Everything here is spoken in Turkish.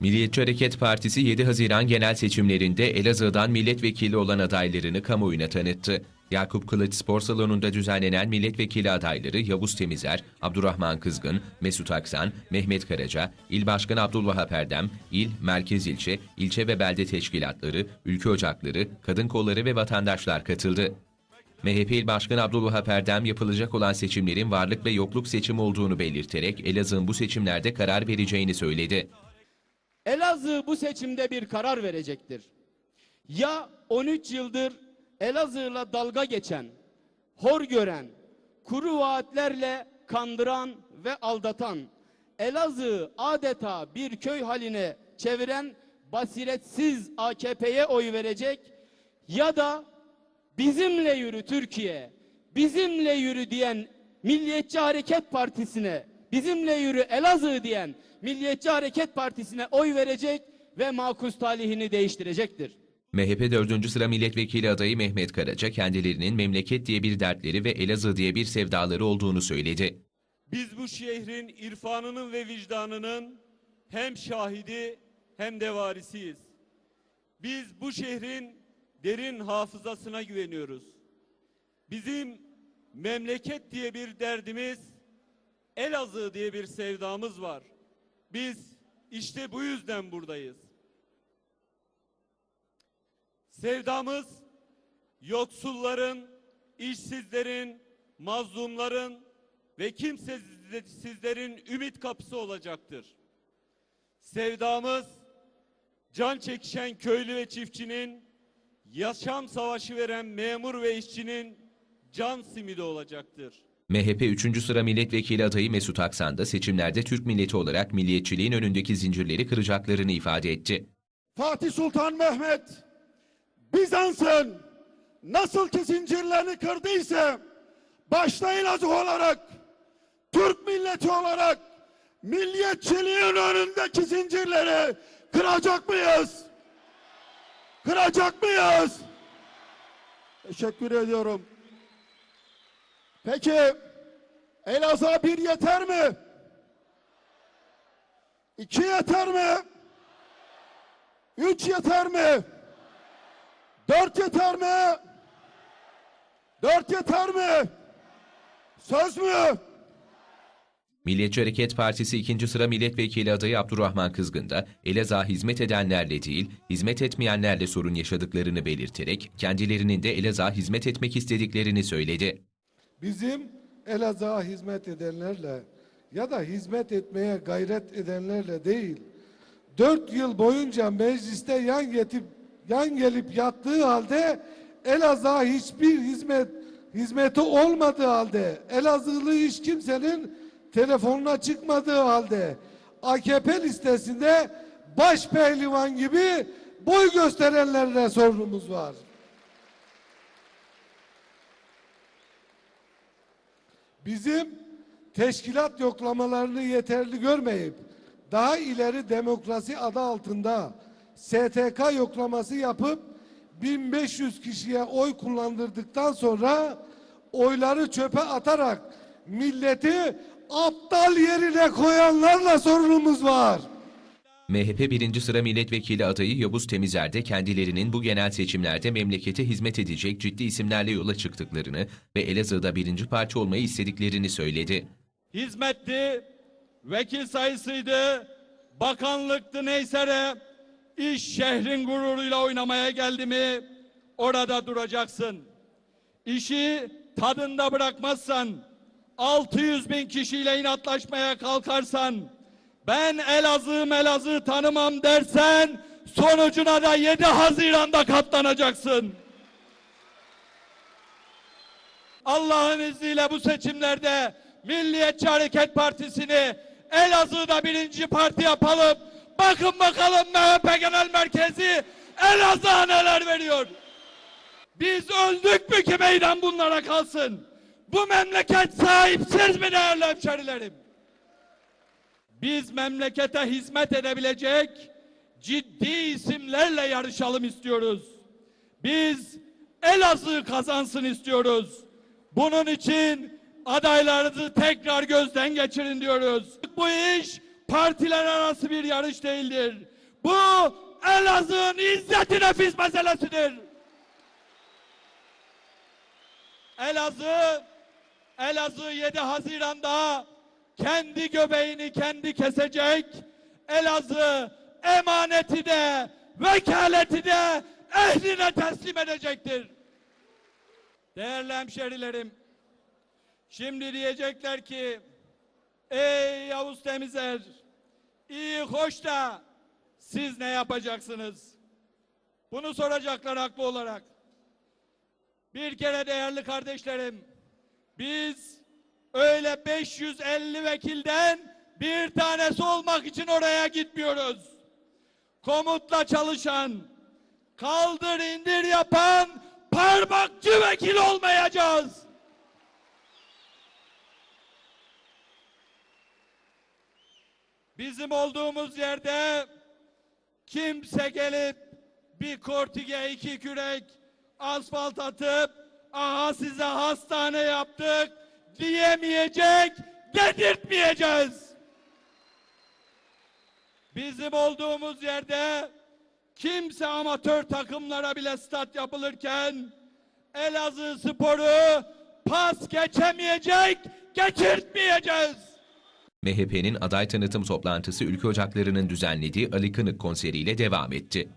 Milliyetçi Hareket Partisi 7 Haziran genel seçimlerinde Elazığ'dan milletvekili olan adaylarını kamuoyuna tanıttı. Yakup Kılıç Spor Salonu'nda düzenlenen milletvekili adayları Yavuz Temizer, Abdurrahman Kızgın, Mesut Aksan, Mehmet Karaca, İl Başkanı Abdülvahap Erdem, il, merkez ilçe, ilçe ve belde teşkilatları, ülke ocakları, kadın kolları ve vatandaşlar katıldı. MHP İl Başkanı Abdülvahap Erdem yapılacak olan seçimlerin varlık ve yokluk seçimi olduğunu belirterek Elazığ'ın bu seçimlerde karar vereceğini söyledi. Elazığ bu seçimde bir karar verecektir. Ya 13 yıldır Elazığ'la dalga geçen, hor gören, kuru vaatlerle kandıran ve aldatan, Elazığ adeta bir köy haline çeviren basiretsiz AKP'ye oy verecek ya da bizimle yürü Türkiye, bizimle yürü diyen Milliyetçi Hareket Partisi'ne, bizimle yürü Elazığ diyen Milliyetçi Hareket Partisi'ne oy verecek ve makus talihini değiştirecektir. MHP 4. sıra milletvekili adayı Mehmet Karaca kendilerinin memleket diye bir dertleri ve Elazığ diye bir sevdaları olduğunu söyledi. Biz bu şehrin irfanının ve vicdanının hem şahidi hem de varisiyiz. Biz bu şehrin derin hafızasına güveniyoruz. Bizim memleket diye bir derdimiz, Elazığ diye bir sevdamız var. Biz işte bu yüzden buradayız. Sevdamız yoksulların, işsizlerin, mazlumların ve kimsesizlerin ümit kapısı olacaktır. Sevdamız can çekişen köylü ve çiftçinin, yaşam savaşı veren memur ve işçinin can simidi olacaktır. MHP 3. sıra milletvekili adayı Mesut Aksan da seçimlerde Türk milleti olarak milliyetçiliğin önündeki zincirleri kıracaklarını ifade etti. Fatih Sultan Mehmet Bizans'ın nasıl ki zincirlerini kırdıysa başta Elazığ olarak Türk milleti olarak milliyetçiliğin önündeki zincirleri kıracak mıyız? Kıracak mıyız? Teşekkür ediyorum. Peki Elazığ bir yeter mi? İki yeter mi? Üç yeter mi? Dört yeter mi? Dört yeter mi? Söz mü? Milliyetçi Hareket Partisi 2. sıra milletvekili adayı Abdurrahman Kızgın da Elazığ'a hizmet edenlerle değil, hizmet etmeyenlerle sorun yaşadıklarını belirterek kendilerinin de Elazığ'a hizmet etmek istediklerini söyledi. bizim Elazığ'a hizmet edenlerle ya da hizmet etmeye gayret edenlerle değil, dört yıl boyunca mecliste yan getip yan gelip yattığı halde Elazığ'a hiçbir hizmet hizmeti olmadığı halde Elazığlı hiç kimsenin telefonuna çıkmadığı halde AKP listesinde baş pehlivan gibi boy gösterenlerle sorunumuz var. Bizim teşkilat yoklamalarını yeterli görmeyip daha ileri demokrasi adı altında STK yoklaması yapıp 1500 kişiye oy kullandırdıktan sonra oyları çöpe atarak milleti aptal yerine koyanlarla sorunumuz var. MHP 1. sıra milletvekili adayı Yavuz Temizer de kendilerinin bu genel seçimlerde memlekete hizmet edecek ciddi isimlerle yola çıktıklarını ve Elazığ'da birinci parça olmayı istediklerini söyledi. Hizmetti, vekil sayısıydı, bakanlıktı neyse de iş şehrin gururuyla oynamaya geldi mi orada duracaksın. İşi tadında bırakmazsan, 600 bin kişiyle inatlaşmaya kalkarsan, ben Elazığ Melazığ tanımam dersen sonucuna da 7 Haziran'da katlanacaksın. Allah'ın izniyle bu seçimlerde Milliyetçi Hareket Partisi'ni Elazığ'da birinci parti yapalım. Bakın bakalım MHP Genel Merkezi Elazığ'a neler veriyor. Biz öldük mü ki meydan bunlara kalsın? Bu memleket sahipsiz mi değerli hemşerilerim? Biz memlekete hizmet edebilecek ciddi isimlerle yarışalım istiyoruz. Biz Elazığ kazansın istiyoruz. Bunun için adaylarınızı tekrar gözden geçirin diyoruz. Bu iş partiler arası bir yarış değildir. Bu Elazığ'ın izzeti nefis meselesidir. Elazığ, Elazığ 7 Haziran'da kendi göbeğini kendi kesecek. Elazığ emaneti de vekaleti de ehline teslim edecektir. Değerli hemşerilerim, şimdi diyecekler ki, ey Yavuz Temizer, iyi hoş da siz ne yapacaksınız? Bunu soracaklar haklı olarak. Bir kere değerli kardeşlerim, biz öyle 550 vekilden bir tanesi olmak için oraya gitmiyoruz. Komutla çalışan, kaldır indir yapan parmakçı vekil olmayacağız. Bizim olduğumuz yerde kimse gelip bir kortige iki kürek asfalt atıp aha size hastane yaptık diyemeyecek, dedirtmeyeceğiz. Bizim olduğumuz yerde kimse amatör takımlara bile stat yapılırken Elazığ sporu pas geçemeyecek, geçirtmeyeceğiz. MHP'nin aday tanıtım toplantısı ülke ocaklarının düzenlediği Ali Kınık konseriyle devam etti.